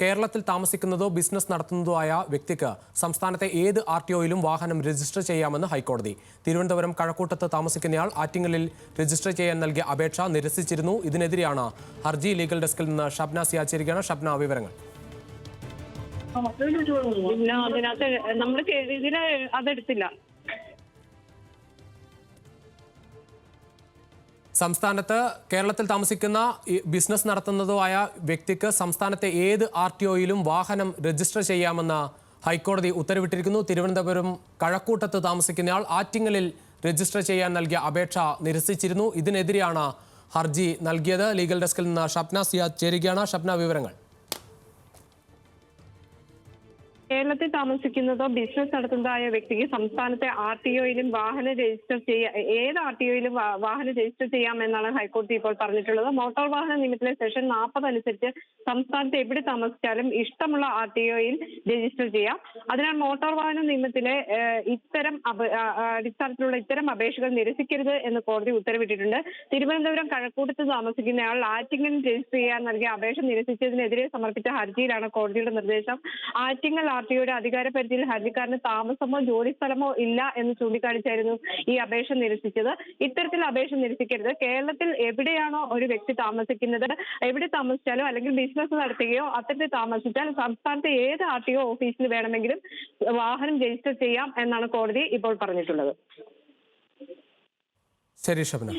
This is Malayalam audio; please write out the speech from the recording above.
കേരളത്തിൽ താമസിക്കുന്നതോ ബിസിനസ് നടത്തുന്നതോ ആയ വ്യക്തിക്ക് സംസ്ഥാനത്തെ ഏത് ആർ ടി ഒയിലും വാഹനം രജിസ്റ്റർ ചെയ്യാമെന്ന് ഹൈക്കോടതി. തിരുവനന്തപുരം കഴക്കൂട്ടത്ത് താമസിക്കുന്നയാൾ ആറ്റിങ്ങലിൽ രജിസ്റ്റർ ചെയ്യാൻ നൽകിയ അപേക്ഷ നിരസിച്ചിരുന്നു. ഇതിനെതിരെയാണ് ഹർജി ലീഗൽ ഡെസ്കിൽ നിന്ന് ഷബ്ന സിയാച്ചിരിക്കുകയാണ്. ഷബ്ന വിവരങ്ങൾ. അതിനകത്ത് നമ്മൾ ഇതിൽ അതെടുത്തില്ല സംസ്ഥാനത്ത് കേരളത്തിൽ താമസിക്കുന്ന ബിസിനസ് നടത്തുന്നതോ ആയ വ്യക്തിക്ക് സംസ്ഥാനത്തെ ഏത് ആർ ടി ഒയിലും വാഹനം രജിസ്റ്റർ ചെയ്യാമെന്ന് ഹൈക്കോടതി ഉത്തരവിട്ടിരിക്കുന്നു. തിരുവനന്തപുരം കഴക്കൂട്ടത്ത് താമസിക്കുന്നയാൾ ആറ്റിങ്ങലിൽ രജിസ്റ്റർ ചെയ്യാൻ നൽകിയ അപേക്ഷ നിരസിച്ചിരുന്നു. ഇതിനെതിരെയാണ് ഹർജി നൽകിയത്. ലീഗൽ ഡെസ്കിൽ നിന്ന് ഷപ്ന സിയാദ് ചേരുകയാണ്. ഷപ്ന വിവരങ്ങൾ. കേരളത്തിൽ താമസിക്കുന്നതോ ബിസിനസ് നടത്തുന്നതായ വ്യക്തിക്ക് സംസ്ഥാനത്തെ ആർ ടി ഒയിലും വാഹനം രജിസ്റ്റർ ചെയ്യാ ഏത് ആർ ടി ഒയിലും വാഹനം രജിസ്റ്റർ ചെയ്യാമെന്നാണ് ഹൈക്കോടതി ഇപ്പോൾ പറഞ്ഞിട്ടുള്ളത്. മോട്ടോർ വാഹന നിയമത്തിലെ സെഷൻ നാൽപ്പത് അനുസരിച്ച് സംസ്ഥാനത്ത് എവിടെ താമസിച്ചാലും ഇഷ്ടമുള്ള ആർ ടി ഒയിൽ രജിസ്റ്റർ ചെയ്യാം. അതിനാൽ മോട്ടോർ വാഹന നിയമത്തിലെ ഇത്തരം അടിസ്ഥാനത്തിലുള്ള ഇത്തരം അപേക്ഷകൾ നിരസിക്കരുത് എന്ന് കോടതി ഉത്തരവിട്ടിട്ടുണ്ട്. തിരുവനന്തപുരം കഴക്കൂട്ടത്ത് താമസിക്കുന്നയാൾ ആറ്റിങ്ങൽ രജിസ്റ്റർ ചെയ്യാൻ നൽകിയ അപേക്ഷ നിരസിച്ചതിനെതിരെ സമർപ്പിച്ച ഹർജിയിലാണ് കോടതിയുടെ നിർദ്ദേശം. ആറ്റിങ്ങൽ ആർ ടിയുടെ അധികാര പരിധിയിൽ ഹർജിക്കാരന് താമസമോ ജോലി സ്ഥലമോ ഇല്ല എന്ന് ചൂണ്ടിക്കാണിച്ചായിരുന്നു ഈ അപേക്ഷ നിരസിച്ചത്. ഇത്തരത്തിൽ അപേക്ഷ നിരസിക്കരുത്. കേരളത്തിൽ എവിടെയാണോ ഒരു വ്യക്തി താമസിക്കുന്നത് എവിടെ താമസിച്ചാലോ അല്ലെങ്കിൽ ബിസിനസ് നടത്തുകയോ അത്തരത്തിൽ താമസിച്ചാൽ സംസ്ഥാനത്തെ ഏത് ആർ ടി ഒ ഓഫീസിൽ വേണമെങ്കിലും വാഹനം രജിസ്റ്റർ ചെയ്യാം എന്നാണ് കോടതി ഇപ്പോൾ പറഞ്ഞിട്ടുള്ളത്. ശരി ഷബ്ന.